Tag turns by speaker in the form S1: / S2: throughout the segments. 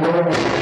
S1: ಸಾವಿರ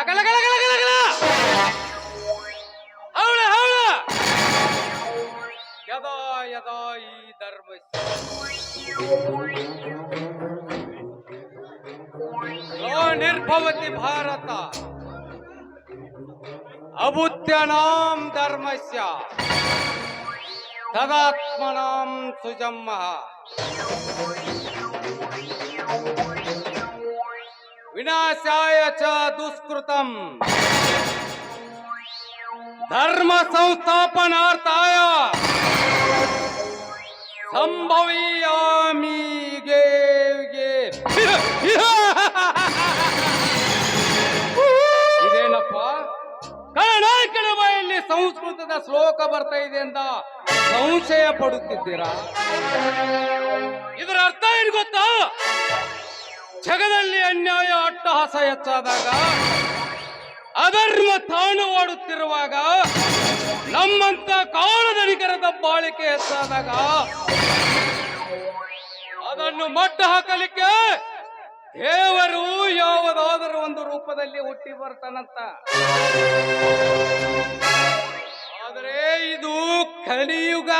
S2: ಲಗ ಲಗ ಲಗ ಲಗ ಲಗ ಹೌಳ ಹೌಳ ಯದಾ ಯದಾ ಈ ಧರ್ಮ ನಿರ್ಭವತಿ ಭಾರತ ಅಬುದ್ಧನಾಂ ಧರ್ಮಸ್ಯ ತದಾತ್ಮನಾಂ ಸುಜಮ್ಮಃ ವಿನಾಶಾಯ ಚ ದುಷ್ಕೃತಂ. ಧರ್ಮ ಸಂಸ್ಥಾಪನಾರ್ಥಾಯ ಸಂಭವಿಯಾಮಿ ಗೆ ಗೆ. ಇದೇನಪ್ಪ? ಕರ್ನಾಟಕದ ಬಾಯಲ್ಲಿ ಸಂಸ್ಕೃತದ ಶ್ಲೋಕ ಬರ್ತಾ ಇದೆ ಅಂತ ಸಂಶಯ ಪಡುತ್ತಿದ್ದೀರಾ? ಇದರ ಅರ್ಥ ಏನು ಗೊತ್ತಾ? ಜಗದಲ್ಲಿ ಅನ್ಯಾಯ ಅಟ್ಟಹಾಸ ಹೆಚ್ಚಾದಾಗ ಅಧರ್ಮ ತಾನು ಓಡುತ್ತಿರುವಾಗ ನಮ್ಮಂತ ಕಾಳಧನಿಕರದ ದಬ್ಬಾಳಿಕೆ ಹೆಚ್ಚಾದಾಗ ಅದನ್ನು ಮಟ್ಟ ಹಾಕಲಿಕ್ಕೆ ದೇವರು ಯಾವುದಾದರೂ ಒಂದು ರೂಪದಲ್ಲಿ ಹುಟ್ಟಿ ಬರ್ತಾನಂತ. ಆದರೆ ಇದು ಕಲಿಯುಗ.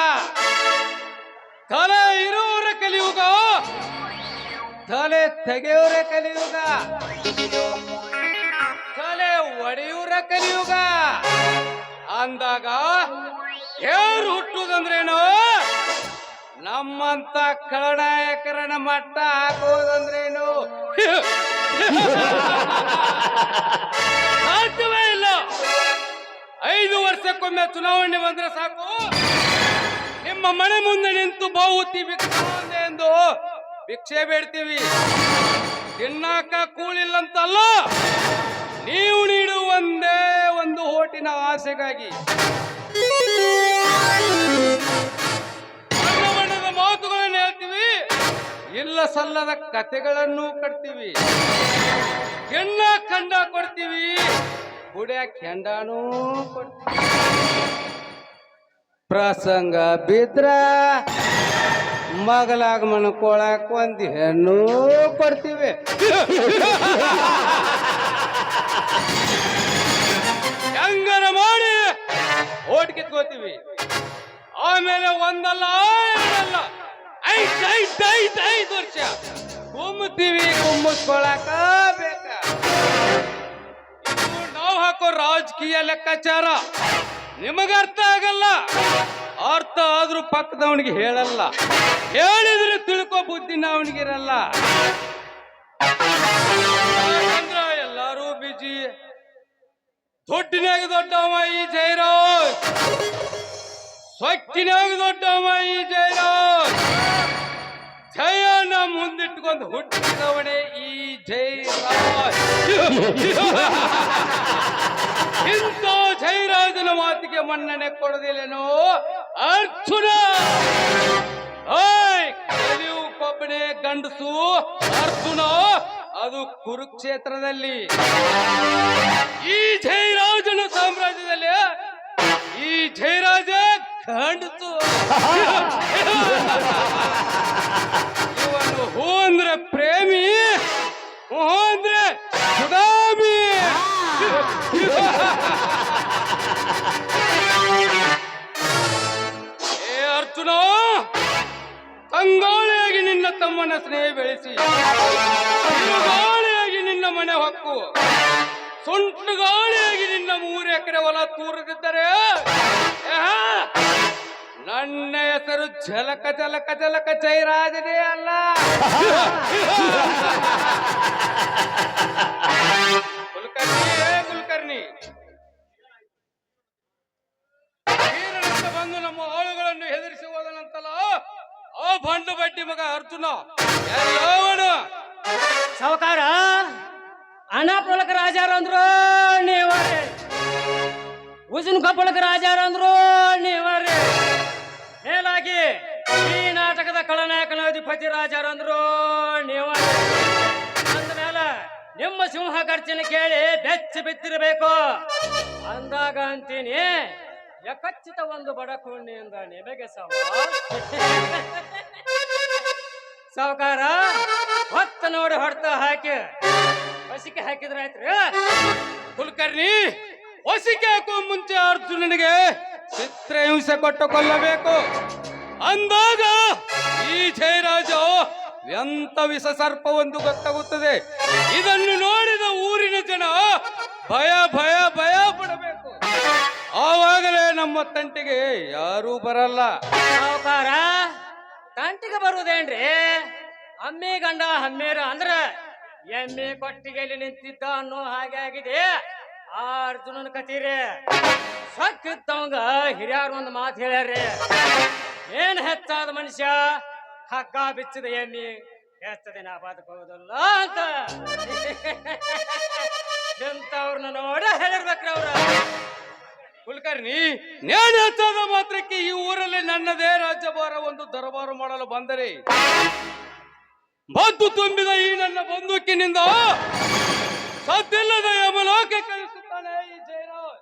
S2: ಕಲೆ ಇರುವರ ಕಲಿಯುಗ. ತಲೆ ತೆಗೆಯೋರೆ ಕಲಿಯುಗ. ತಲೆ ಒಡೆಯೂರ ಕಲಿಯುಗ. ಅಂದಾಗ ದೇವ್ರು ಹುಟ್ಟುದಂದ್ರೇನು ನಮ್ಮಂತ ಖಳನಾಯಕರನ್ನ ಮಟ್ಟ ಹಾಕುವುದಂದ್ರೇನು? ಸಾಧ್ಯವೇ ಇಲ್ಲ. ಐದು ವರ್ಷಕ್ಕೊಮ್ಮೆ ಚುನಾವಣೆ ಬಂದ್ರೆ ಸಾಕು. ನಿಮ್ಮ ಮನೆ ಮುಂದೆ ನಿಂತು ಬಹುತಿ ಭಿಕ್ಷೆ ಎಂದು ಭಿಕ್ಷೆ ಬೇಡ್ತೀವಿ. ತಿನ್ನಾಕ ಕೂಳಿಲ್ಲಂತಲ್ಲ, ನೀವು ನೀಡುವ ಒಂದೇ ಹೋಟಿನ ಆಸೆಗಾಗಿ. ಬಣ್ಣ ಬಣ್ಣದ ಮಾತುಗಳನ್ನು ಹೇಳ್ತೀವಿ. ಇಲ್ಲ ಸಲ್ಲದ ಕತೆಗಳನ್ನು ಕಟ್ತೀವಿ. ಹೆಣ್ಣ ಕಂಡ ಕೊಡ್ತೀವಿ. ಕುಡಿಯಕ್ ಕೆಂಡನೂ ಕೊಡ್ತೀವಿ. ಪ್ರಸಂಗ ಬಿದ್ರ ಮಗಲಾಗ ಮನ್ಕೊಳಕ್ ಒಂದ್ ಹೆಣ್ಣು ಕೊಡ್ತೀವಿ. ಹೆಂಗನ ಮಾಡಿ ಓಟ್ ಕಿತ್ಕೋತೀವಿ ಆಮೇಲೆ ಒಂದಲ್ಲ ಎರಡಲ್ಲ ಐದ್ ಐದ್ ಐದ್, ಐದು ವರ್ಷ. ಕುಮ್ಮುತ್ತೀವಿ ಕುಮ್ಮಿಸ್ಕೊಳಕ ಬೇಕ. ನಾವು ಹಾಕೋ ರಾಜಕೀಯ ಲೆಕ್ಕಾಚಾರ ನಿಮಗ ಅರ್ಥ ಆಗಲ್ಲ. ಅರ್ಥ ಆದ್ರೂ ಪಕ್ಕದವನಿಗೆ ಹೇಳಲ್ಲ. ಹೇಳಿದ್ರೆ ತಿಳ್ಕೋ ಬುದ್ಧಿ ಅವನಿಗಿರಲ್ಲ ಎಲ್ಲಾರೂ ಬಿಜಿ. ದೊಡ್ಡಿನಾಗ ದೊಡ್ಡವ ಈ ಜೈರೋ ಸ್ವಚ್ಛನಾಗ ದೊಡ್ಡವ ಈ ಜೈರಾಜ್. ಜಯನ ಮುಂದಿಟ್ಕೊಂಡು ಹುಟ್ಟಿದವನೇ ಈ ಜೈರಾಜ್. ಮಾತಿಗೆ ಮನ್ನಣೆ ಕೊಡದಿಲ್ಲೇನೋ ಅರ್ಜುನ. ಕೊಬ್ಬನೆ ಗಂಡಸು, ಅರ್ಜುನ, ಅದು ಕುರುಕ್ಷೇತ್ರದಲ್ಲಿ. ಈ ಜಯರಾಜನ ಸಾಮ್ರಾಜ್ಯದಲ್ಲಿ, ಈ ಜಯರಾಜ ಗಂಡಸು. ಇವನು ಹೂ ಅಂದ್ರೆ ಪ್ರೇಮಿ, ಹೂ ಅಂದ್ರೆ ಸುಧಾಮಿ ಏ ಅರ್ಜುನ! ತಂಗಾಳಿಯಾಗಿ ನಿನ್ನ ತಮ್ಮನ ಸ್ನೇಹ ಬೆಳೆಸಿ ಗಾಳಿಯಾಗಿ ನಿನ್ನ ಮನೆ ಹೊಕ್ಕು ಸುಂಟು ಗಾಳಿಯಾಗಿ ನಿನ್ನ ಮೂರು ಎಕರೆ ಹೊಲ ತೂರದಿದ್ದರೆ ನನ್ನ ಹೆಸರು ಝಲಕ ಝಲಕ ಝಲಕ ಜೈರಾಜನೇ ಅಲ್ಲ. ಕುಲಕರ್ಣಿ ಕುಲಕರ್ಣಿ ಬಂದು ನಮ್ಮ ಆಳುಗಳನ್ನು ಹೆದರಿಸಿ ಬಂಡ ಬಡ್ಡಿ ಮಗ ಎಲ್ಲವನು
S1: ಸಾವುಕಾರ ಅನಾಪೊಳಕ ರಾಜಾರ ಅಂದ್ರು ನೀವರೇ. ಉಜಿನ ಕಪ್ಪಳಕ ಅಂದ್ರು ನೀವರೇ. ಮೇಲಾಗಿ ಈ ನಾಟಕದ ಖಳನಾಯಕನ ಅಧಿಪತಿ ರಾಜಾರ ಅಂದ್ರು ನೀವರೇ. ಅಂದಮೇಲೆ ನಿಮ್ಮ ಸಿಂಹ ಖರ್ಚಿನ ಕೇಳಿ ಬೆಚ್ಚ ಬಿತ್ತಿರಬೇಕು ಅಂದಾಗ ಅಂತೀನಿ ಯಕಚ್ಚಿತ ಒಂದು ಬಡಕುಂಡಿಯಿಂದ ನಿಮಗೆ ಸಮ ಸಾವುಕಾರ ಹೊತ್ತ ನೋಡಿ ಹೊಡ್ತ ಹಾಕಿ. ಹಸಿಕೆ ಹಾಕಿದ್ರ ಆಯ್ತ್ರಿ?
S2: ಕುಲಕರ್ಣಿ ಹೊಸಿಕೆ ಹಾಕುವ ಮುಂಚೆ ಅರ್ಜುನನಿಗೆ ಚಿತ್ರಹಿಂಸೆ ಕೊಟ್ಟು ಕೊಲ್ಲಬೇಕು. ಅಂದಾಗ ಈ ಜಯರಾಜ ಎಂತ ವಿಷ ಒಂದು ಗೊತ್ತಾಗುತ್ತದೆ. ಇದನ್ನು ನೋಡಿದ ಊರಿನ ಜನ ಭಯ ಭಯ ಭಯ ಪಡಬೇಕು. ಆವಾಗಲೇ ನಮ್ಮ ತಂಟಿಗೆ ಯಾರೂ ಬರಲ್ಲ.
S1: ಸಾವುಕಾರ ತಂಟಿಗೆ ಬರುವುದೇನ್ರಿ? ಅಮ್ಮಿ ಗಂಡ ಹಮ್ಮೇರ ಅಂದ್ರ ಎಮ್ಮೆ ಕೊಟ್ಟಿಗೆಯಲ್ಲಿ ನಿಂತಿದ್ದ ಅನ್ನೋ ಹಾಗೆ ಆಗಿದೆ. ಆ ಅರ್ಜುನನ ಕತೀರಿ ಸಕ್ಕಿದ್ದವಂಗ ಹಿರಿಯರು ಒಂದು ಮಾತು ಹೇಳ್ಯಾರ್ರಿ. ಏನ್ ಹೆಚ್ಚಾದ ಮನುಷ್ಯ? ಹಗ್ಗ ಬಿಚ್ಚಿದ ಎಮ್ಮಿ. ಹೆಚ್ಚ ನಾ ಬದುಕೋದಲ್ಲ ಅಂತ. ಎಂತವ್ರನ್ನ ನೋಡ ಹೇಳಿರ್ಬೇಕ್ರಿ ಅವ್ರ.
S2: ಕುಲಕರ್ಣಿ ಹಚ್ಚಾದ ಮಾತ್ರಕ್ಕೆ ಈ ಊರಲ್ಲಿ ನನ್ನದೇ ರಾಜ್ಯಭಾರ ಒಂದು ದರಬಾರು ಮಾಡಲು ಬಂದರೆ? ಮದ್ದು ತುಂಬಿದ ಈ ನನ್ನ ಬಂದೂಕಿನಿಂದ ಸದ್ದಿಲ್ಲದ ಯಮಲೋಕ ಕಳಿಸುತ್ತಾನೆ ಈ ಜಯರಾಜ್.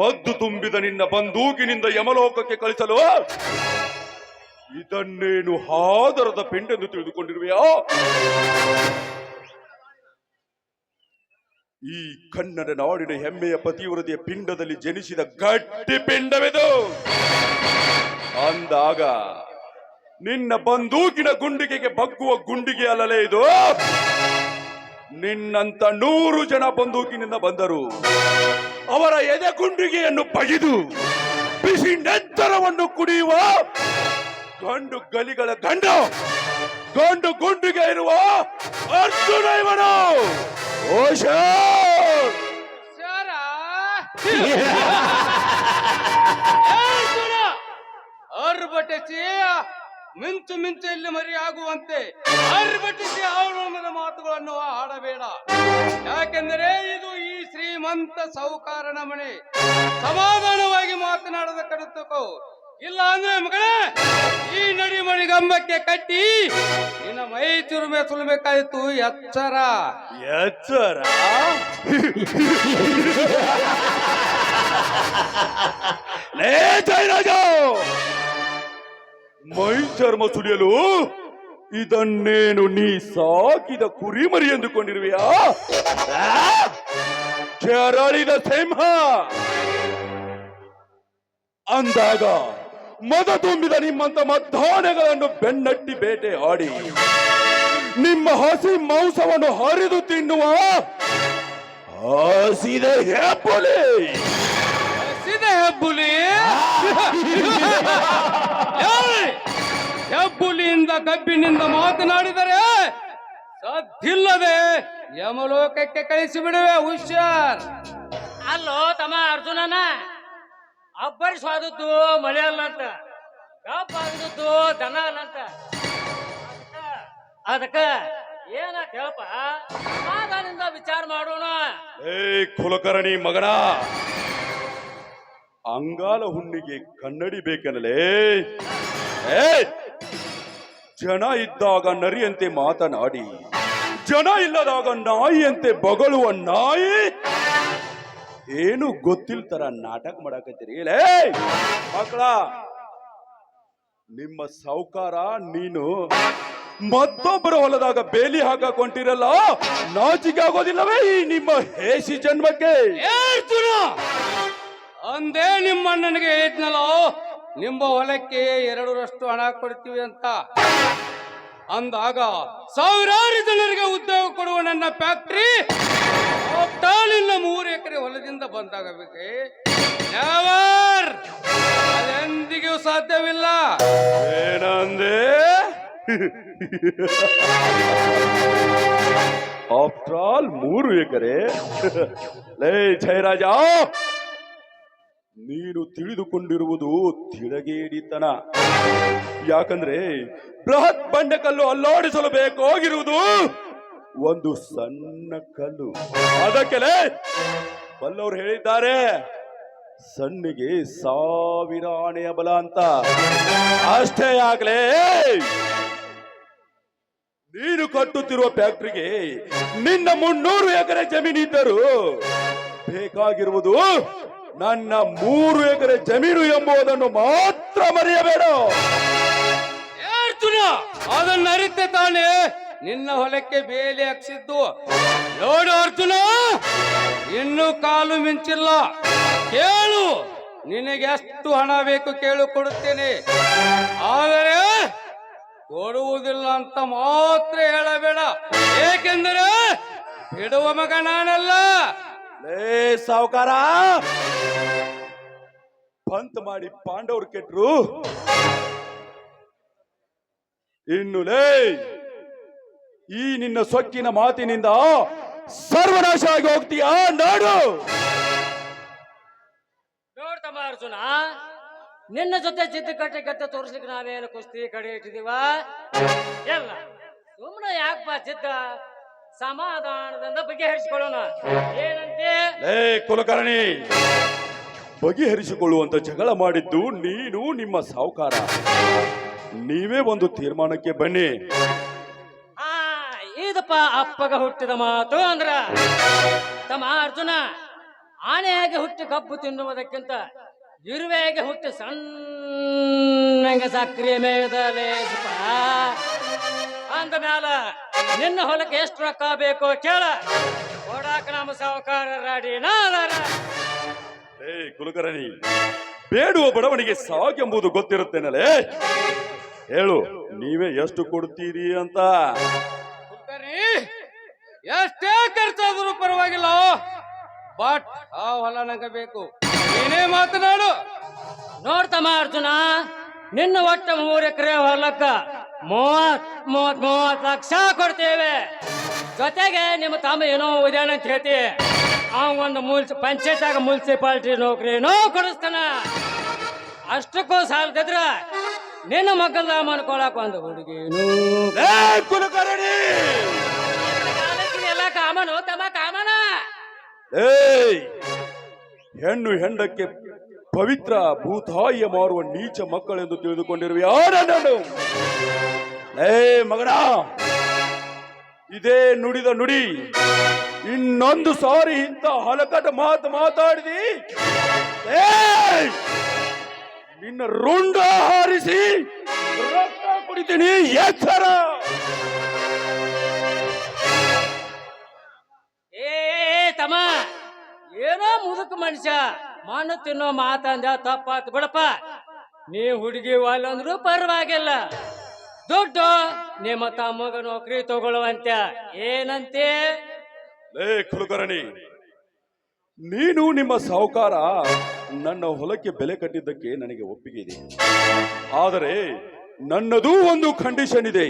S3: ಮದ್ದು ತುಂಬಿದ ನಿನ್ನ ಬಂದೂಕಿನಿಂದ ಯಮಲೋಕಕ್ಕೆ ಕಳಿಸಲು ಇದನ್ನೇನು ಹಾದರದ ಪೆಂಡೆಂದು ತಿಳಿದುಕೊಂಡಿರುವೆಯಾ? ಈ ಕನ್ನಡ ನಾಡಿನ ಹೆಮ್ಮೆಯ ಪತಿವ್ರತೆಯ ಪಿಂಡದಲ್ಲಿ ಜನಿಸಿದ ಗಟ್ಟಿ ಪಿಂಡವಿದು. ಅಂದಾಗ ನಿನ್ನ ಬಂದೂಕಿನ ಗುಂಡಿಗೆಗೆ ಬಗ್ಗುವ ಗುಂಡಿಗೆ ಅಲ್ಲಲೇ ಇದು. ನಿನ್ನಂತ ನೂರು ಜನ ಬಂದೂಕಿನಿಂದ ಬಂದರು. ಅವರ ಎದೆ ಗುಂಡಿಗೆಯನ್ನು ಬಗೆದು ಬಿಸಿ ನೆತ್ತರವನ್ನು ಕುಡಿಯುವ ಗಂಡು ಗಲಿಗಳ ಗಂಡ ಗಂಡು ಗುಂಡಿಗೆ ಇರುವ ಅರ್ಜುನ ಇವನು. ಓಶ
S2: ಶಾರ ಅರ್ಬಟಿಸಿ ಮಿಂಚು ಮಿಂಚು ಇಲ್ಲಿ ಮರಿ ಆಗುವಂತೆ ಅರ್ಬಟಿಸಿ ಅವಮಾನದ ಮಾತುಗಳನ್ನು ಆಡಬೇಡ ಯಾಕೆಂದರೆ ಇದು ಈ ಶ್ರೀಮಂತ ಸೌಕಾರನ ಮನೆ. ಸಮಾಧಾನವಾಗಿ ಮಾತನಾಡದ ಕಡುತ್ತಕೋ ಇಲ್ಲ ಅಂದ್ರೆ ಮಗಳೇ ಈ ನಡಿ ಮಣಿಗಂಬಕ್ಕೆ ಕಟ್ಟಿ ನಿನ್ನ ಮೈ ಚುರುಮೆ ಸುಲಬೇಕಾಯ್ತು ಎಚ್ಚರ.
S3: ಎಚ್ಚರ? ಲೇ ಜಯರಾಜ! ಮೈ ಚರ್ಮ ಸುಲಿಯಲು ಇದನ್ನೇನು ನೀ ಸಾಕಿದ ಕುರಿಮರಿ ಎಂದುಕೊಂಡಿರುವೆಯಾ? ಕೆರಳಿದ ಸಿಂಹ! ಅಂದಾಗ ಮದ ತುಂಬಿದ ನಿಮ್ಮಂತ ಮದ್ದಾನೆಗಳನ್ನು ಬೆನ್ನಟ್ಟಿ ಬೇಟೆ ಆಡಿ ನಿಮ್ಮ ಹಸಿ ಮಾಂಸವನ್ನು ಹರಿದು ತಿನ್ನುವ ಹಸಿದ ಹೆಬ್ಬುಲಿ!
S2: ಹಸಿದ ಹೆಬ್ಬುಲಿ? ಹೆಬ್ಬುಲಿಯಿಂದ ಕಬ್ಬಿನಿಂದ ಮಾತನಾಡಿದರೆ ಸದ್ದಿಲ್ಲದೆ ಯಮಲೋಕಕ್ಕೆ ಕಳಿಸಿ ಬಿಡುವೆ ಹುಷಾರ್.
S1: ಅಲ್ಲೋ ತಮ್ಮ ಅರ್ಜುನನ ಅಬ್ಬರಿಸುವಾದದ್ದು ಮಳೆ ಅಲ್ಲಂತ ಕಬ್ಬ ಆಗಿದ್ದು ದನ ಅಲ್ಲಂತ ಅದಕ್ಕ ಏನ ಕೇಳಪ್ಪ ಸಮಾಧಾನದಿಂದ ವಿಚಾರ ಮಾಡೋಣ.
S3: ಏ ಕುಲಕರ್ಣಿ ಮಗನ ಅಂಗಾಲ ಹುಣ್ಣಿಗೆ ಕನ್ನಡಿ ಬೇಕನ್ನಲೇ? ಏ ಜನ ಇದ್ದಾಗ ನರಿಯಂತೆ ಮಾತನಾಡಿ, ಜನ ಇಲ್ಲದಾಗ ನಾಯಿಯಂತೆ ಬಗಳುವ ನಾಯಿ. ಏನು ಗೊತ್ತಿಲ್ತರ ನಾಟಕ ಮಾಡಕತ್ತೀರಿ? ಲೇ, ಮಕ್ಕಳ, ನಿಮ್ಮ ಸಾವುಕಾರ ನೀನು ಮತ್ತೊಬ್ಬರ ಹೊಲದಾಗ ಬೇಲಿ ಹಾಕೊಂಡಿರಲ್ಲ ನಾಚಿಕೆ ಆಗೋದಿಲ್ಲವೇ ಈ ನಿಮ್ಮ ಹೇಸಿ ಜನ್ಮಕ್ಕೆ?
S2: ಅಂದೇ ನಿಮ್ಮ ನನಗೆ ಹೇಳಿದ್ನಲ್ಲ? ನಿಮ್ಮ ಹೊಲಕ್ಕೆ ಎರಡರಷ್ಟು ಹಣ ಕೊಡ್ತೀವಿ ಅಂತ ಅಂದಾಗ ಸಾವಿರಾರು ಜನರಿಗೆ ಉದ್ಯೋಗ ಕೊಡುವ ನನ್ನ ಫ್ಯಾಕ್ಟ್ರಿ ಟಾಲಿನ ಮೂರು ಎಕರೆ ಹೊಲದಿಂದ ಬಂದಾಗಬೇಕೆ? Never! ಅದೆಂದಿಗೂ ಸಾಧ್ಯವಿಲ್ಲ.
S3: ಏನಂದೆ? ಆಫ್ಟರ್ ಆಲ್ ಮೂರು ಎಕರೆ. ಲೇ, ಜಯರಾಜ! ನೀನು ತಿಳಿದುಕೊಂಡಿರುವುದು ತಿಳಗೇಡಿತನ ಯಾಕಂದ್ರೆ ಬೃಹತ್ ಬಂಡೆಕಲ್ಲು ಅಲ್ಲಾಡಿಸಲು ಬೇಕಾಗಿರುವುದು ಒಂದು ಸಣ್ಣ ಕಲ್ಲು. ಅದಕ್ಕೆಲೆ ಬಲ್ಲವರು ಹೇಳಿದ್ದಾರೆ, ಸಣ್ಣಿಗೆ ಸಾವಿರ ಆಣೆಯ ಬಲ ಅಂತ. ಅಷ್ಟೇ ಆಗ್ಲೇ ನೀನು ಕಟ್ಟುತ್ತಿರುವ ಫ್ಯಾಕ್ಟ್ರಿಗೆ ನಿನ್ನ ಮುನ್ನೂರು ಎಕರೆ ಜಮೀನಿದ್ದರು ಬೇಕಾಗಿರುವುದು ನನ್ನ ಮೂರು ಎಕರೆ ಜಮೀನು ಎಂಬುದನ್ನು ಮಾತ್ರ ಮರೆಯಬೇಡ.
S2: ಅರ್ಜುನ ಅದನ್ನ ಅರಿತೆ ತಾನೆ. ನಿನ್ನ ಹೊಲಕ್ಕೆ ಬೇಲಿ ಹಾಕ್ಸಿದ್ದು. ನೋಡು ಅರ್ಜುನ, ಇನ್ನು ಕಾಲು ಮಿಂಚಿಲ್ಲ. ಕೇಳು, ನಿನಗೆ ಎಷ್ಟು ಹಣ ಬೇಕು ಕೇಳು ಕೊಡುತ್ತೇನೆ. ಆದರೆ, ಕೊಡುವುದಿಲ್ಲ ಅಂತ ಮಾತ್ರ ಹೇಳಬೇಡ. ಏಕೆಂದರೆ, ಬಿಡುವ ಮಗ ನಾನಲ್ಲ.
S3: ಲೇ ಸಾವುಕಾರ. ಬಂತ್ ಮಾಡಿ ಪಾಂಡವ್ರು ಕೆಟ್ರು. ಇನ್ನು ಲೇ, ಈ ನಿನ್ನ ಸೊಕ್ಕಿನ ಮಾತಿನಿಂದ ಸರ್ವನಾಶ ಆಗಿ ಹೋಗ್ತೀಯ ನಾಡು.
S1: ನೋಡ್ತಮ್ಮ ಅರ್ಜುನ, ನಿನ್ನ ಜೊತೆ ಜಿದ್ದು ಕಟ್ಟೆ ಗತ್ತೆ ತೋರಿಸ್ಲಿಕ್ಕೆ ನಾವೇನು ಕುಸ್ತಿ ಕಡೆ ಇಟ್ಟಿದೀವ? ಎಲ್ಲ. ಸುಮ್ಮನೆ ಯಾಕಪ್ಪ ಜಿದ್ದ? ಸಮಾಧಾನದಿಂದ ಬಗೆಹರಿಸಿಕೊಳ್ಳೋಣ. ಏನಂತೆ?
S3: ಲೇ ಕುಲಕರ್ಣಿ ಬಗೆಹರಿಸಿಕೊಳ್ಳುವಂತ ಜಗಳ ಮಾಡಿದ್ದು ನೀನು ನಿಮ್ಮ ಸಾವುಕಾರ. ನೀವೇ ಒಂದು ತೀರ್ಮಾನಕ್ಕೆ ಬನ್ನಿ.
S1: ಆ ಇದಪ್ಪ ಅಪ್ಪಗ ಹುಟ್ಟಿದ ಮಾತು ಅಂದ್ರ ತಮ್ಮ ಅರ್ಜುನ ಆನೆಯಾಗಿ ಹುಟ್ಟಿ ಕಬ್ಬು ತಿನ್ನುವುದಕ್ಕಿಂತ ಇರುವೆಗೆ ಹುಟ್ಟಿ ಸಣ್ಣಗೆ ಸಕ್ರಿಯ ಮೇದಲೆ ಅಂದ ಮ್ಯಾಲ ನಿನ್ನ ಹೊಲಕ್ಕೆ ಎಷ್ಟು ರೊಕ್ಕ ಬೇಕೋ ಕೇಳ. ಕೊಡಾಕ ನಮ್ಮ ಸಾವುಕಾರ ರಾಡಿ ನಾದಾರ
S3: ಏಯ್ ಕುಲಕರ್ಣಿ ಬೇಡುವ ಬಡವನಿಗೆ ಸಾಗೆಂಬುದು ಗೊತ್ತಿರುತ್ತೇನಲೇ? ಹೇಳು ನೀವೇ ಎಷ್ಟು ಕೊಡ್ತೀರಿ ಅಂತ?
S2: ಕುಲಕರ್ಣಿ, ಎಷ್ಟೇ ಖರ್ಚಾದ್ರೂ ಪರವಾಗಿಲ್ಲ. ಬಟ್ ಆ ಹೊಲ ನಂಗೆ ಬೇಕು. ಏನೇ ಮಾತನಾಡು.
S1: ನೋಡ್ತಮ್ಮ ಅರ್ಜುನ ನಿನ್ನ ಒಟ್ಟ ಮೂರು ಎಕರೆ ಹೊಲಕ್ಕ ಮೂವತ್ ಮೂವತ್ ಮೂವತ್ ಲಕ್ಷ ಕೊಡ್ತೇವೆ. ಜೊತೆಗೆ ನಿಮ್ಮ ತಮ್ಮ ಏನೋ ಉದ್ಯಾನ ಅಂತ ಹೇಳ್ತಿ. ಅವಂಗೊಂದು ಮುಲ್ಸಿ ಪಂಚಾಯತ್ಯಾಗ ಮುನ್ಸಿಪಾಲ್ಟಿ ನೌಕರಿನೂ ಕೊಡಿಸ್ತಾನ. ಅಷ್ಟಕ್ಕೂ ಸಾಲದ್ರ ನಿನ್ನ ಮಕ್ಕಳ ಮಾಡ್ಕೊಳಕ್ ಒಂದು ಹುಡುಗಿನೂ ಎಲ್ಲ ಕಾಮನು ತಮ್ಮ ಕಾಮನ.
S3: ಏಯ್ ಹೆಣ್ಣು ಹೆಂಡಕ್ಕೆ ಪವಿತ್ರ ಭೂತಾಯಿಯ ಮಾರುವ ನೀಚ ಮಕ್ಕಳೆಂದು ತಿಳಿದುಕೊಂಡಿರುವ ಯಾರನ್ನು ಏ ಮಗನ, ಇದೇ ನುಡಿದ ನುಡಿ. ಇನ್ನೊಂದು ಸಾರಿ ಇಂಥ ಹಲಕಟ ಮಾತು ಮಾತಾಡಿದಿ! ನಿನ್ನ ರುಂಡ ಹಾರಿಸಿ ರಕ್ತ ಕುಡಿತೀನಿ, ಎಚ್ಚರ.
S1: ಏ, ತಮ್ಮ, ಏನೋ ಮುದುಕ ಮನುಷ್ಯ. ಮಣ್ಣು ತಿನ್ನೋ ಮಾತಂದ ತಪ್ಪಾತ್ ಬಿಡಪ್ಪ. ನೀ ಹುಡುಗಿ ಅಂದ್ರು ಪರವಾಗಿಲ್ಲ. ದುಡ್ಡು ನಿಮ್ಮ ತಮ್ಮಗ ನೌಕರಿ ತಗೊಳ್ಳುವಂತ. ಏನಂತೆ?
S3: ಕುಲಕರ್ಣಿ, ನೀನು ನಿಮ್ಮ ಸಾಹುಕಾರ ನನ್ನ ಹೊಲಕ್ಕೆ ಬೆಲೆ ಕಟ್ಟಿದ್ದಕ್ಕೆ ನನಗೆ ಒಪ್ಪಿಗೆ ಇದೆ. ಆದರೆ ನನ್ನದು ಒಂದು ಕಂಡೀಷನ್ ಇದೆ.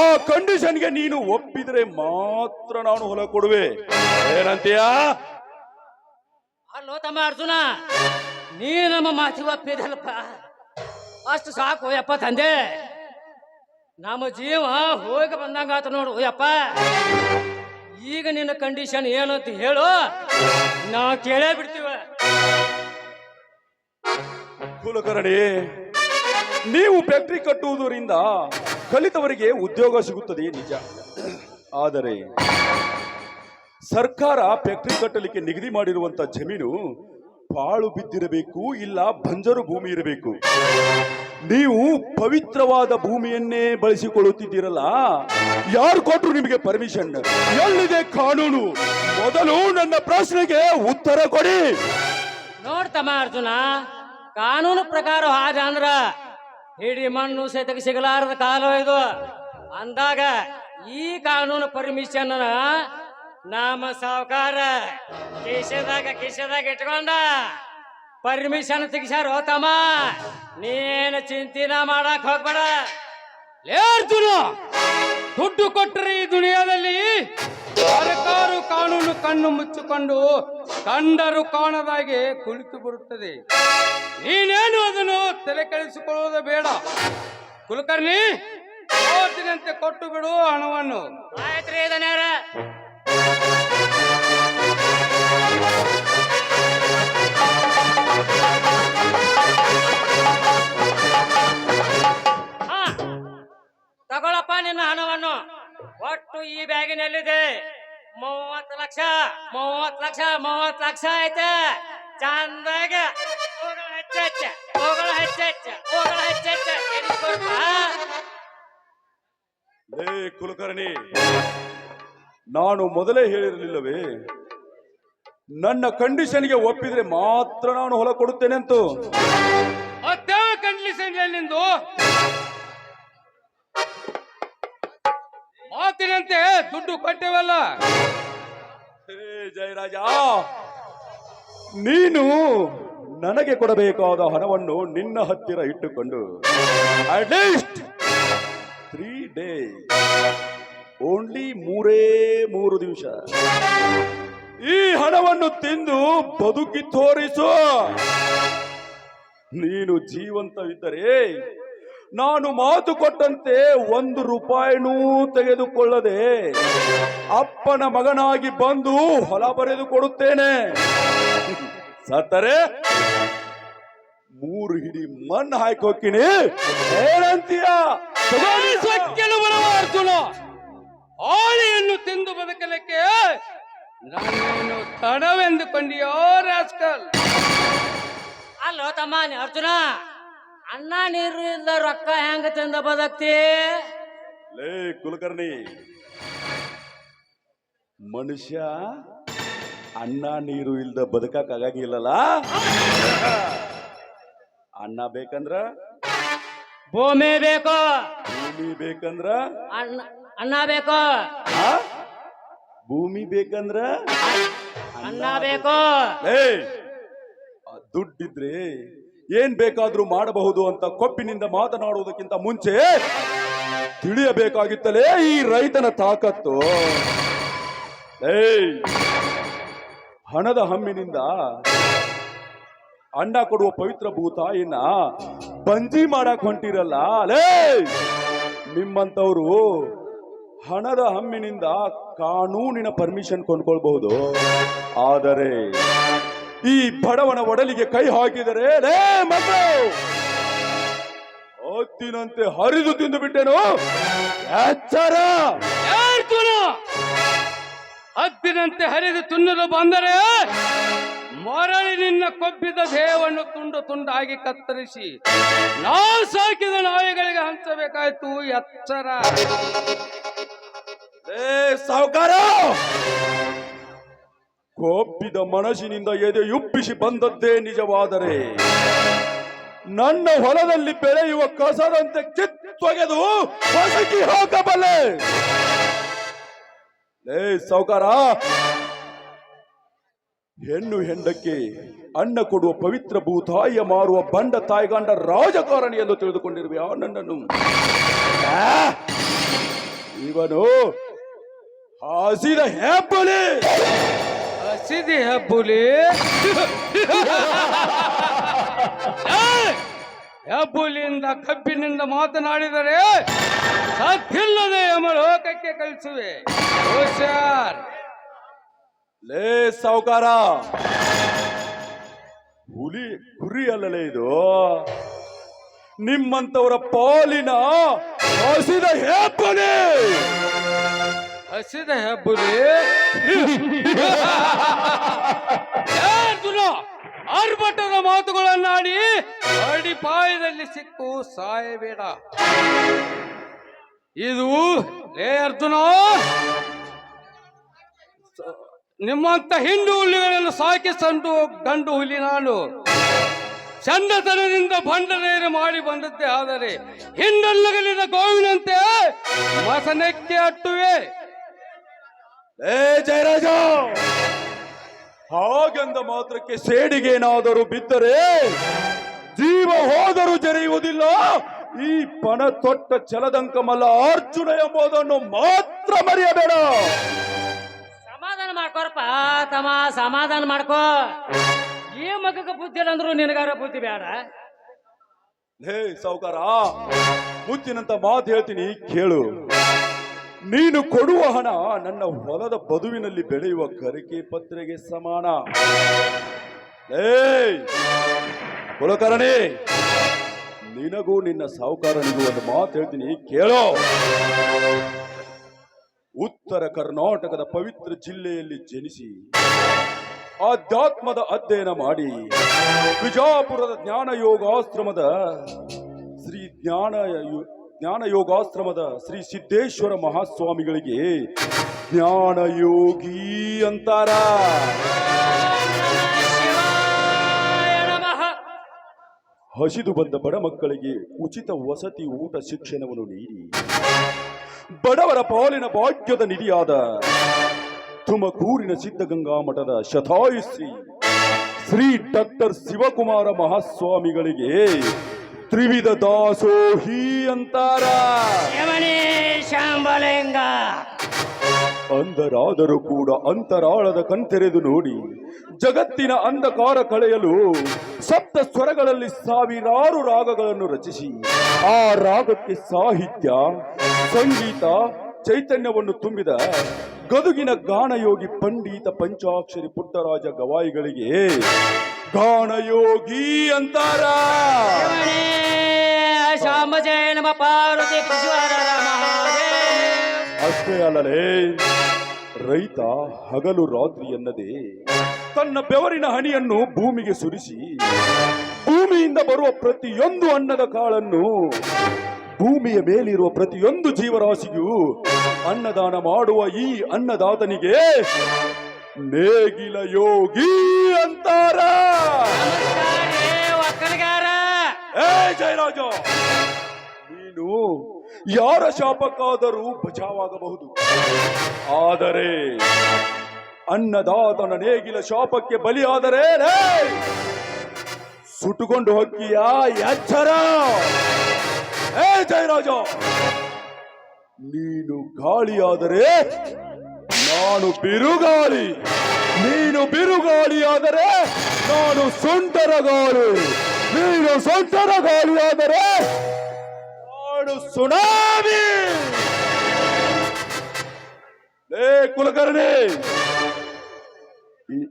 S3: ಆ ಕಂಡೀಷನ್ಗೆ ನೀನು ಒಪ್ಪಿದ್ರೆ ಮಾತ್ರ ನಾನು ಹೊಲ ಕೊಡುವೆ. ಏನಂತೀಯಾ?
S1: ಅಲ್ಲೋ ತಮ್ಮ ಅರ್ಜುನ ನೀ ನಮ್ಮ ಮಾತಿವ ಒಪ್ಪಿದಲ್ಪ ಅಷ್ಟು ಸಾಕು ಯಪ್ಪ ತಂದೆ. ನಮ್ಮ ಜೀವ ಹೋಗಿ ಬಂದಂಗ ಆತ ನೋಡು ಯಪ್ಪ ಈಗ ನಿನ್ನ ಕಂಡೀಷನ್ ಏನು ಅಂತ ಹೇಳು ನಾವು ಕೇಳೇ ಬಿಡ್ತೀವ.
S3: ಕುಲಕರ್ಣಿ, ನೀವು ಫ್ಯಾಕ್ಟ್ರಿ ಕಟ್ಟುವುದರಿಂದ ಕಲಿತವರಿಗೆ ಉದ್ಯೋಗ ಸಿಗುತ್ತದೆ ನಿಜ. ಆದರೆ ಸರ್ಕಾರ ಫ್ಯಾಕ್ಟ್ರಿ ಕಟ್ಟಲಿಕ್ಕೆ ನಿಗದಿ ಮಾಡಿರುವಂತ ಜಮೀನು ಪಾಳು ಬಿದ್ದಿರಬೇಕು, ಇಲ್ಲ ಬಂಜರು ಭೂಮಿ ಇರಬೇಕು. ನೀವು ಪವಿತ್ರವಾದ ಭೂಮಿಯನ್ನೇ ಬಳಸಿಕೊಳ್ಳುತ್ತಿದ್ದೀರಲ್ಲ, ಯಾರು ಕೊಟ್ಟರು ನಿಮಗೆ ಪರ್ಮಿಷನ್ ಎಲ್ಲಿದೆ ಕಾನೂನು? ಮೊದಲು ನನ್ನ ಪ್ರಶ್ನೆಗೆ ಉತ್ತರ ಕೊಡಿ.
S1: ನೋಡ್ತಮ್ಮ ಅರ್ಜುನ, ಕಾನೂನು ಪ್ರಕಾರ ಹಾಜ ಅಂದ್ರ ಹಿಡಿ ಮಣ್ಣು ಸಹಿತ ಸಿಗಲಾರದ ಕಾಲ ಇದು. ಅಂದಾಗ ಈ ಕಾನೂನು ಪರ್ಮಿಷನ್ ನಮ್ಮ ಸಾವುಕಾರ. ಕಿಶದಾಗ ಕಿಶದಾಗ ಇಟ್ಕೊಂಡ. ಪರ್ಮಿಷನ್ ತೆಗಿಸ್ಯಾರ ಹೋತಮ್ಮ. ನೀನು ಚಿಂತಿನ ಮಾಡಕ್ ಹೋಗ್ಬೇಡ.
S2: ಲೇ ಅರ್ಜುನ, ದುಡ್ಡು ಕೊಟ್ಟರೆ ಈ ದುನಿಯಾದಲ್ಲಿ ಸರ್ಕಾರು ಕಾನೂನು ಕಣ್ಣು ಮುಚ್ಚಿಕೊಂಡು ಕಂಡರು ಕಾಣದಾಗೆ ಕುಳಿತು ಬರುತ್ತದೆ. ನೀನೇನು ಅದನ್ನು ತಲೆ ಕೆಡಿಸಿಕೊಳ್ಳುವುದು ಬೇಡ. ಕುಲಕರ್ಣಿ ಕೊಟ್ಟು ಬಿಡು ಹಣವನ್ನು.
S1: ಆಯ್ತ್ರಿ ತಗೊಳಪ್ಪ ನಿನ್ನ ಹಣವನ್ನು. ಒಟ್ಟು ಈ ಬ್ಯಾಗಿನಲ್ಲಿದೆ ಮೂವತ್ತು ಲಕ್ಷ ಮೂವತ್ತು ಲಕ್ಷ ಮೂವತ್ತು ಲಕ್ಷ ಐತೆ. ಚಂದಾಗ ಹೋಗಳ ಹೆಚ್ಚೆಚ್ಚ ಹೋಗಳ ಹೆಚ್ಚೆಚ್ಚ ಹೋಗಳ ಹೆಚ್ಚೆಚ್ಚ ಎನಿಸ್ಕೊಡ್ಪ
S3: ಲೇ ಕುಲಕರ್ಣಿ ನಾನು ಮೊದಲೇ ಹೇಳಿರಲಿಲ್ಲವೇ? ನನ್ನ ಕಂಡೀಷನ್ಗೆ ಒಪ್ಪಿದ್ರೆ ಮಾತ್ರ ನಾನು ಹೊಲ ಕೊಡುತ್ತೇನೆ ಅಂತೂ.
S2: ಕಂಡೀಷನ್ ನಿಂದು? ಮಾತಿನಂತೆ ದುಡ್ಡು ಕೊಟ್ಟೆವಲ್ಲ?
S3: ಜಯರಾಜ, ನೀನು ನನಗೆ ಕೊಡಬೇಕಾದ ಹಣವನ್ನು ನಿನ್ನ ಹತ್ತಿರ ಇಟ್ಟುಕೊಂಡು ಅಟ್ಲೀಸ್ಟ್ ತ್ರೀ ಡೇ ಓನ್ಲಿ ಮೂರೇ ಮೂರು ದಿವಸ ಈ ಹಣವನ್ನು ತಿಂದು ಬದುಕಿ ತೋರಿಸು. ನೀನು ಜೀವಂತವಿದ್ದರೆ ನಾನು ಮಾತು ಕೊಟ್ಟಂತೆ ಒಂದು ರೂಪಾಯಿನೂ ತೆಗೆದುಕೊಳ್ಳದೆ ಅಪ್ಪನ ಮಗನಾಗಿ ಬಂದು ಹೊಲ ಬರೆದು ಕೊಡುತ್ತೇನೆ. ಸತ್ತರೆ ಮೂರು ಹಿಡಿ ಮಣ್ಣು ಹಾಕೋಕಿನಿ ಏನಂತೀಯ?
S2: ಅರ್ಜುನ. ಆಳಿಯನ್ನು ತಿಂದು ಬದುಕಲಿಕ್ಕೆ ನನ್ನನ್ನು ತಡವೆಂದುಕೊಂಡಿಯೋ ರಾಸ್ಕಲ್.
S1: ಅಲ್ಲೋ ತಮ್ಮ ನೀ ಅರ್ಜುನ. ಅನ್ನ ನೀರು ಇಲ್ಲದ ರೊಕ್ಕ ಹೆಂಗ ತಿಂದ ಬದಕ್ತಿ?
S3: ಲೇ ಕುಲಕರ್ಣಿ ಮನುಷ್ಯ ಅನ್ನ ನೀರು ಇಲ್ದ ಬದುಕಕ್ ಆಗಂಗಿಲ್ಲಲ್ಲ ಅನ್ನ ಬೇಕಂದ್ರ?
S1: ಭೂಮಿ ಬೇಕು.
S3: ಭೂಮಿ ಬೇಕಂದ್ರ?
S1: ಅನ್ನ ಅನ್ನ ಬೇಕು.
S3: ಆ? ಭೂಮಿ ಬೇಕಂದ್ರ?
S1: ಅನ್ನ ಬೇಕು.
S3: ಏ ದುಡ್ಡಿದ್ರೆ ಏನ್ ಬೇಕಾದ್ರೂ ಮಾಡಬಹುದು ಅಂತ ಕೊಪ್ಪಿನಿಂದ ಮಾತನಾಡುವುದಕ್ಕಿಂತ ಮುಂಚೆ ತಿಳಿಯಬೇಕಾಗಿತ್ತಲೇ ಈ ರೈತನ ತಾಕತ್ತು. ಏಯ್, ಹಣದ ಹಮ್ಮಿನಿಂದ ಅಣ್ಣ ಕೊಡುವ ಪವಿತ್ರ ಭೂತಾಯಿನ ಬಂಜಿ ಮಾಡಕ್ ಹೊಂಟಿರಲ್ಲ. ಲೇ, ನಿಮ್ಮಂತವ್ರು ಹಣದ ಹಮ್ಮಿನಿಂದ ಕಾನೂನಿನ ಪರ್ಮಿಷನ್ ಕೊಂಡ್ಕೊಳ್ಬಹುದು. ಆದರೆ ಈ ಬಡವನ ಒಡಲಿಗೆ ಕೈ ಹಾಕಿದರೆ ರೇ ಮಕ್ಕಳು ಹೊತ್ತಿನಂತೆ ಹರಿದು ತಿಂದು ಬಿಟ್ಟೆನು? ಎಚ್ಚರ
S2: ಹತ್ತಿನಂತೆ ಹರಿದು ತಿನ್ನಲು ಬಂದರೆ ಮರಳಿ ನಿನ್ನ ಕೊಬ್ಬಿದ ದೇಹವನ್ನು ತುಂಡು ತುಂಡಾಗಿ ಕತ್ತರಿಸಿ ನಾ ಸಾಕಿದ ನಾಯಿಗಳಿಗೆ ಹಂಚಬೇಕಾಯ್ತು ಎಚ್ಚರ.
S3: ಏ ಸಾವುಕಾರ! ಕೊಬ್ಬಿದ ಮನಸ್ಸಿನಿಂದ ಎದೆ ಉಪ್ಪಿಸಿ ಬಂದದ್ದೇ ನಿಜವಾದರೆ ನನ್ನ ಹೊಲದಲ್ಲಿ ಬೆಳೆಯುವ ಕಸದಂತೆ ಕಿತ್ತೊಗೆದು ಹೊಸಕಿ ಹೋಗಬಲ್ಲೆ ಏ ಸೌಕಾರ ಹೆಣ್ಣು ಹೆಂಡಕ್ಕೆ ಅನ್ನ ಕೊಡುವ ಪವಿತ್ರ ಭೂತಾಯ ಮಾರುವ ಬಂಡ ತಾಯ್ಗಂಡ ರಾಜಕಾರಣಿ ಎಂದು ತಿಳಿದುಕೊಂಡಿರುವೆ ಆ ನನ್ನನ್ನು! ಇವನು ಹಸಿದ ಹೆಬ್ಬಲಿ
S2: ಹಸಿದಿ ಹೆಬ್ಬುಲಿ! ಹೆಬ್ಬುಲಿಯಿಂದ ಕಬ್ಬಿನಿಂದ ಮಾತನಾಡಿದರೆ ಸತ್ತಿಲ್ಲದೆ ಯಮಲೋಕಕ್ಕೆ ಕಳಿಸುವೆ. ಹುಷಾರ್.
S3: ಲೇ ಸಾವುಕಾರ. ಹುಲಿ ಕುರಿ ಅಲ್ಲಲೇ ಇದು. ನಿಮ್ಮಂತವರ ಪಾಲಿನ ಹಸಿದ ಹೆಬ್ಬಲಿ
S2: ಹಸಿದ ಹೆಬ್ಬುಲಿ ಅರ್ಭಟದ ಮಾತುಗಳನ್ನಾಡಿ ಅಡಿಪಾಯದಲ್ಲಿ ಸಿಕ್ಕು ಸಾಯಬೇಡ. ಇದು ಲೇ ಅರ್ಜುನ, ನಿಮ್ಮಂತ ಹಿಂಡು ಹುಲಿಗಳನ್ನು ಸಾಕಿ ಸಂಡು ಗಂಡು ಹುಲಿ ನಾನು. ಚಂಡತನದಿಂದ ಭಂಡನೇರು ಮಾಡಿ ಬಂದದ್ದೇ ಆದರೆ ಹಿಂಡಲ್ಲಗಲಿದ ಗೋವಿನಂತೆ ಮಸನಕ್ಕೆ ಅಟ್ಟುವೆ.
S3: ಏ ಜಯರಾಜ! ಹಾಗೆಂದ ಮಾತ್ರಕ್ಕೆ ಸೇಡಿಗೇನಾದರೂ ಬಿದ್ದರೆ ಜೀವ ಹೋದರೂ ಜರಿಯುವುದಿಲ್ಲ. ಈ ಪಣ ತೊಟ್ಟ ಚಲದಂಕಮಲ್ಲ ಅರ್ಜುನ ಎಂಬುದನ್ನು ಮಾತ್ರ ಮರೆಯಬೇಡ.
S1: ಸಮಾಧಾನ ಮಾಡ್ಕೋರಪ್ಪ ತಮ್ಮ ಸಮಾಧಾನ ಮಾಡ್ಕೋ. ಈ ಮಗಕ್ಕೆ ಬುದ್ಧಿ ಇಲ್ಲ ಅಂದ್ರು ನಿನಗಾರ ಬುದ್ಧಿ ಬೇಡ
S3: ಲೇ ಸಾವುಕಾರ ಮುತ್ತಿನಂತ ಮಾತು ಹೇಳ್ತೀನಿ ಕೇಳು. ನೀನು ಕೊಡುವ ಹಣ ನನ್ನ ಹೊಲದ ಬದುವಿನಲ್ಲಿ ಬೆಳೆಯುವ ಗರಿಕೆ ಪತ್ರೆಗೆ ಸಮಾನ. ಏಯ್! ಕುಲಕರ್ಣಿ, ನಿನಗೂ ನಿನ್ನ ಸಾಹುಕಾರನಿಗೂ ಒಂದು ಮಾತು ಹೇಳ್ತೀನಿ, ಕೇಳೋ. ಉತ್ತರ ಕರ್ನಾಟಕದ ಪವಿತ್ರ ಜಿಲ್ಲೆಯಲ್ಲಿ ಜನಿಸಿ, ಆಧ್ಯಾತ್ಮದ ಅಧ್ಯಯನ ಮಾಡಿ, ವಿಜಾಪುರದ ಜ್ಞಾನ ಯೋಗಾಶ್ರಮದ ಶ್ರೀ ಜ್ಞಾನ ಜ್ಞಾನ ಯೋಗಾಶ್ರಮದ ಶ್ರೀ ಸಿದ್ದೇಶ್ವರ ಮಹಾಸ್ವಾಮಿಗಳಿಗೆ ಜ್ಞಾನ ಯೋಗಿ ಅಂತಾರ ಹಸಿದು ಬಂದ ಬಡ ಮಕ್ಕಳಿಗೆ ಉಚಿತ ವಸತಿ ಊಟ ಶಿಕ್ಷಣವನ್ನು ನೀಡಿ. ಬಡವರ ಪಾಲಿನ ಭಾಗ್ಯದ ನಿಧಿಯಾದ ತುಮಕೂರಿನ ಸಿದ್ಧಗಂಗಾ ಮಠದ ಶತಾಯುಶ್ರೀ ಶ್ರೀ ಡಾಕ್ಟರ್ ಶಿವಕುಮಾರ ಮಹಾಸ್ವಾಮಿಗಳಿಗೆ ತ್ರಿವಿಧ ದಾಸೋಹಿ ಅಂತಾರ.
S1: ಶಾಂಬಲಿಂಗ.
S3: ಅಂಧರಾದರೂ ಕೂಡ ಅಂತರಾಳದ ಕಣ್ತೆರೆದು ನೋಡಿ ಜಗತ್ತಿನ ಅಂಧಕಾರ ಕಳೆಯಲು ಸಪ್ತ ಸ್ವರಗಳಲ್ಲಿ ಸಾವಿರಾರು ರಾಗಗಳನ್ನು ರಚಿಸಿ ಆ ರಾಗಕ್ಕೆ ಸಾಹಿತ್ಯ ಸಂಗೀತ ಚೈತನ್ಯವನ್ನು ತುಂಬಿದ ಗದುಗಿನ ಗಾನಯೋಗಿ ಪಂಡಿತ ಪಂಚಾಕ್ಷರಿ ಪುಟ್ಟರಾಜ ಗವಾಯಿಗಳಿಗೆ ಗಾನಯೋಗಿ ಅಂತಾರ.
S1: ಶಾಮ ಜಯ ನಮ ಪಾರ್ವತಿ
S3: ಅಷ್ಟೇ ಅಲ್ಲಲೇ ರೈತ ಹಗಲು ರಾತ್ರಿ ಎನ್ನದೆ ತನ್ನ ಬೆವರಿನ ಹನಿಯನ್ನು ಭೂಮಿಗೆ ಸುರಿಸಿ ಭೂಮಿಯಿಂದ ಬರುವ ಪ್ರತಿಯೊಂದು ಅನ್ನದ ಕಾಳನ್ನು ಭೂಮಿಯ ಮೇಲಿರುವ ಪ್ರತಿಯೊಂದು ಜೀವರಾಶಿಗೂ ಅನ್ನದಾನ ಮಾಡುವ ಈ ಅನ್ನದಾತನಿಗೆ ನೇಗಿಲ ಯೋಗಿ ಅಂತಾರ. ಏ ಜಯರಾಜ. ನೀನು ಯಾರ ಶಾಪಕ್ಕಾದರೂ ಬಚಾವಾಗಬಹುದು ಆದರೆ ಅನ್ನದಾತನ ನೇಗಿಲ ಶಾಪಕ್ಕೆ ಬಲಿಯಾದರೆ ಸುಟ್ಟುಕೊಂಡು ಹೊಕ್ಕಿಯ ಎಚ್ಚರ. ಏ ಜಯರಾಜ. ನೀನು ಗಾಳಿಯಾದರೆ ನಾನು ಬಿರುಗಾಳಿ. ನೀನು ಬಿರುಗಾಳಿಯಾದರೆ ನಾನು ಸುಂಟರಗಾಳಿ. ನೀನು ಸುಂಟರಗಾಳಿಯಾದರೆ ನಾನು ಸುನಾಮಿ. ಏ ಕುಲಕರ್ಣಿ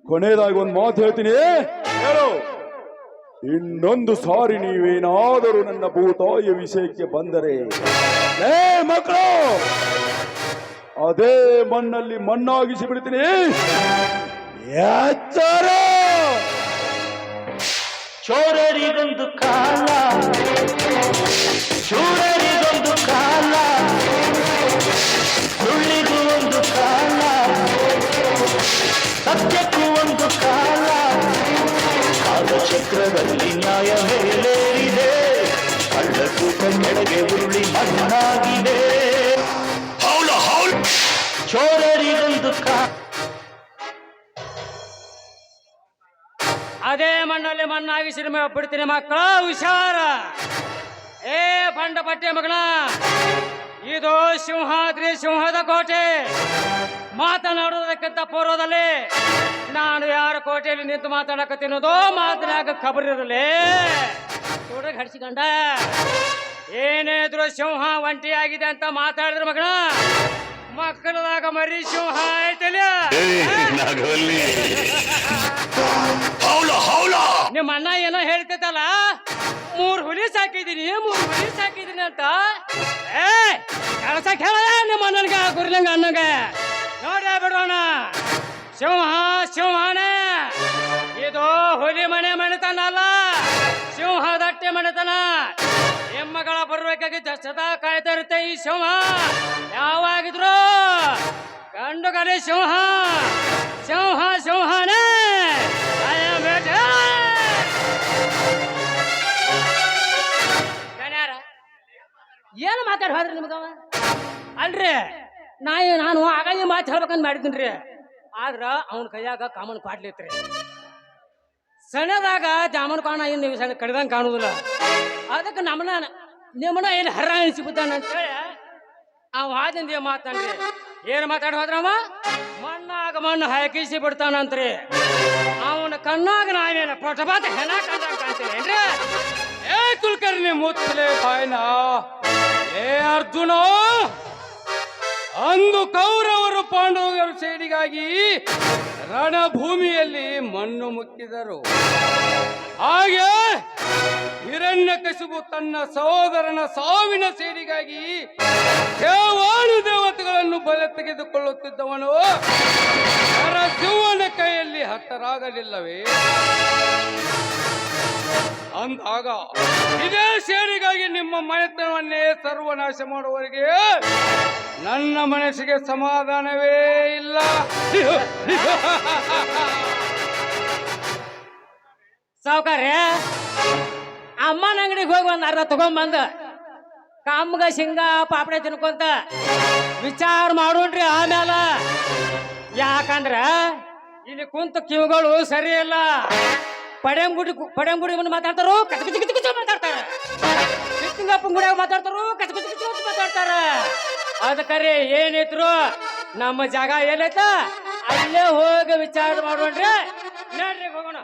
S3: ಕೊನೆಯದಾಗಿ ಒಂದು ಮಾತು ಹೇಳ್ತೀನಿ. ಹೇಳು. ಇನ್ನೊಂದು ಸಾರಿ ನೀವೇನಾದರೂ ನನ್ನ ಭೂತಾಯ ವಿಷಯಕ್ಕೆ ಬಂದರೆ. ಏ ಮಕ್ಕಳು ಅದೇ ಮಣ್ಣಲ್ಲಿ ಮಣ್ಣಾಗಿಸಿ ಬಿಡ್ತೀನಿ ಎಚ್ಚರ!
S4: ಚೋರರಿಗೊಂದು ಕಾಲ ಚೋರರಿಗೊಂದು ಕಾಲ, ಸುಳ್ಳಿಗೂ ಒಂದು ಕಾಲ, ಸತ್ಯಕ್ಕೂ ಒಂದು ಕಾಲ. ಕಾಲಚಕ್ರದಲ್ಲಿ ನ್ಯಾಯ ಮೇಲೇರಿದೆ ಕಳ್ಳಕ್ಕೂ ಕೆಳಗೆ ಉರುಳಿ ಮಣ್ಣಾಗಿದೆ.
S1: ಅದೇ ಮಣ್ಣಲ್ಲಿ ಮಣ್ಣಾಗಿ ಸಿನಿಮಾ ಬಿಡ್ತೀನಿ ಮಕ್ಕಳ, ಹುಷಾರ. ಏ ಪಂಡ ಪಟ್ಟೆ ಮಗಳ ಇದು ಸಿಂಹಾದ್ರಿ ಸಿಂಹದ ಕೋಟೆ. ಮಾತನಾಡೋದಕ್ಕಿಂತ ಪೂರ್ವದಲ್ಲಿ ನಾನು ಯಾರ ಕೋಟೆಯಲ್ಲಿ ನಿಂತು ಮಾತಾಡಕತ್ತೀನೋದೋ ಮಾತನಾಗ ಖಬರ್ ಇರಲಿ. ಹಡಿಸಿಕೊಂಡ ಏನೇ ಇದ್ರು ಸಿಂಹ ಒಂಟಿಯಾಗಿದೆ ಅಂತ ಮಾತಾಡಿದ್ರು ಮಗಳ ಮಕ್ಕಳದಾಗ ಮರಿ ಸಿಂಹ
S4: ಆಯ್ತಲ್ಲ ಹೌಲ ಹೌಲ.
S1: ನಿಮ್ಮ ಅಣ್ಣ ಏನೋ ಹೇಳ್ತೈತಲ್ಲ? ಮೂರ್ ಹುಲಿ ಸಾಕಿದೀನಿ, ಮೂರ್ ಹುಲಿ ಸಾಕಿದೀನಿ ಅಂತ. ಏ, ಕೆಲಸ ಕೇಳ ನಿಮ್ಮ ಅಣ್ಣನ್ಗ, ಗುರ್ಲಿಂಗ ಅಣ್ಣಗ ನೋಡ ಬಿಡೋಣ ಸಿಂಹ ಸಿಂಹನೇ ಇದು ಹುಲಿ ಮನೆ ಮಣಿತನ ಅಲ್ಲ. ಸಿಂಹ ದಟ್ಟೆ ಮಣಿತನ ಹೆಮ್ಮಗಳ ಬರ್ಬೇಕಾಗಿದ್ದ ಸದಾ ಕಾಯ್ತಾ ಇರುತ್ತೆ ಈ ಸಿಂಹ ಯಾವಾಗಿದ್ರು ಗಂಡು ಗರಿ ಸಿಂಹ ಸಿಂಹ ಸಿಂಹನೇ ಏನು ಮಾತಾಡಿ ಹೋದ್ರಿ ನಿಮ್ಗವ? ಅಲ್ರಿ ನಾ ನಾನು ಆಗ ಈ ಮಾತು ಹೇಳ್ಬೇಕಂತ ಮಾಡಿದ್ದೀನಿ ಆದ್ರ ಅವನ ಕೈಯಾಗ ಕಾಮನ್ ಪಾಟ್ಲಿ ರೀ ಸಣ್ಣದಾಗ ಜಾಮನ್ ಕಾಣ ಏನು ನೀವು ಸಣ್ಣ ಕಡ್ದಂಗೆ ಕಾಣುದಿಲ್ಲ. ಅದಕ್ಕೆ ನಮ್ಮನ್ನ ನಿಮ್ಮನ್ನ ಏನು ಹರ ಅನಿಸಿಬಿದ್ದಾನ ಅಂತೇಳಿ ಅವ ಆದಿಂದ ಮಾತನ್ರಿ ಏನು ಮಾತಾಡಿ ಹೋದ್ರವ ಮಣ್ಣಾಗ ಮಣ್ಣು ಹಾಕಿಸಿ ಬಿಡ್ತಾನಂತ್ರಿ. ಅವನ ಕಣ್ಣಾಗ ನಾವೇನ ಪಟಪಾತ ಹೆಣ ಕಂಡಂಗ್
S2: ಕುಲಕರ್ಣಿ ಮುತ್ತಲೆ ಬಾಯ್ನ. ಏ ಅರ್ಜುನ, ಅಂದು ಕೌರವರು ಪಾಂಡವರ ಸೇಡಿಗಾಗಿ ರಣಭೂಮಿಯಲ್ಲಿ ಮಣ್ಣು ಮುಕ್ಕಿದರು. ಹಾಗೆ ಹಿರಣ್ಯಕಶಿಪು ತನ್ನ ಸಹೋದರನ ಸಾವಿನ ಸೇಡಿಗಾಗಿ ದೇವಾನು ದೇವತೆಗಳನ್ನು ಬಲೆ ತೆಗೆದುಕೊಳ್ಳುತ್ತಿದ್ದವನು. ನರಸಿಂಹನ ಕೈಯಲ್ಲಿ ಹತರಾಗಲಿಲ್ಲವೇ ಅಂದಾಗ ಇದೇ ಸೇರಿಗಾಗಿ ನಿಮ್ಮ ಮನೆತನವನ್ನೇ ಸರ್ವನಾಶ ಮಾಡುವವರಿಗೆ ನನ್ನ ಮನಸ್ಸಿಗೆ ಸಮಾಧಾನವೇ ಇಲ್ಲ.
S1: ಸಾವುಕಾರ್ಯ ಅಮ್ಮನ ಅಂಗಡಿಗೆ ಹೋಗಿ ಒಂದು ಅರ್ಧ ತಗೊಂಬಂದ ಕಾಮ್ಗ ಶಿಂಗ ಪಾಪಡೆ ತಿನ್ಕೊಂತ ವಿಚಾರ ಮಾಡೋಣ್ರಿ ಆಮ್ಯಾಲ. ಯಾಕಂದ್ರ ಇಲ್ಲಿ ಕುಂತ ಕಿವುಗಳು ಸರಿ ಇಲ್ಲ. ಪಡೆಂಗುಡಿ ಪಡಂಗುಡಿ ಮುಂದೆ ಮಾತಾಡ್ತಾರೋ? ಕಚ ಕಚ ಕಚ ಕಚ ಮಾತಾಡ್ತಾರ. ಸಿಟ್ಟಿಂಗಪ್ಪನ ಗುಡಿಯಾಗ ಮಾತಾಡ್ತಾರೋ? ಕಚ ಕಚ ಕಚ ಕಚ ಮಾತಾಡ್ತಾರ. ಅದಕ್ಕರೆ ಏನಿದ್ರು ನಮ್ಮ ಜಾಗ ಏನೈತ? ಅಲ್ಲೇ ಹೋಗಿ ವಿಚಾರ ಮಾಡೋಣ್ರಿ ನೋಡ್ರಿ ಹೋಗೋಣ.